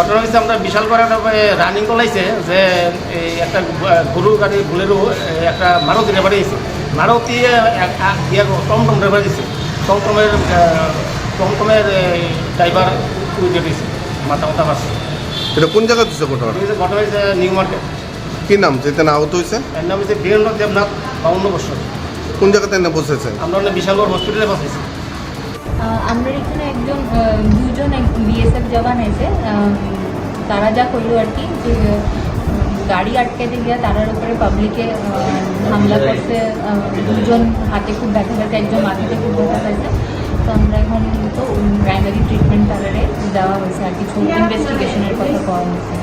ঘটনা হয়েছে আমরা বিশাল একটা রানিং কলাইছে যে এই একটা গরু গাড়ি বুলেরো একটা মারুতি রেবারে দিয়েছে মারুতি টমটম রেবারে দিয়েছে টমটমের টমটমের ড্রাইভার উঠে দিয়েছে মাথা মাথা পাশে এটা কোন জায়গায় দিচ্ছে ঘটনা? ঘটনা হয়েছে নিউ মার্কেট কি নাম? যেতে না আহত হয়েছে এর নাম হচ্ছে বীরেন্দ্র দেবনাথ বাউন্ন বছর কোন জায়গাতে না বসেছে আমরা বিশালগড় হসপিটালে বসাইছি আহ, আমরা এখানে একজন দুজন বিএসএফ জওয়ান এসে তারা যা করল আর কি যে গাড়ি আটকাতে গিয়ে তারার উপরে পাবলিকে হামলা করছে। দুজন হাতে খুব ব্যথা পাইছে একজন মাথাতে খুব ব্যথা পাইছে তো আমরা এখন তো প্রাইমারি ট্রিটমেন্ট তারারে দেওয়া হয়েছে আর কিছু ইনভেস্টিগেশনের কথা পাওয়া হয়েছে।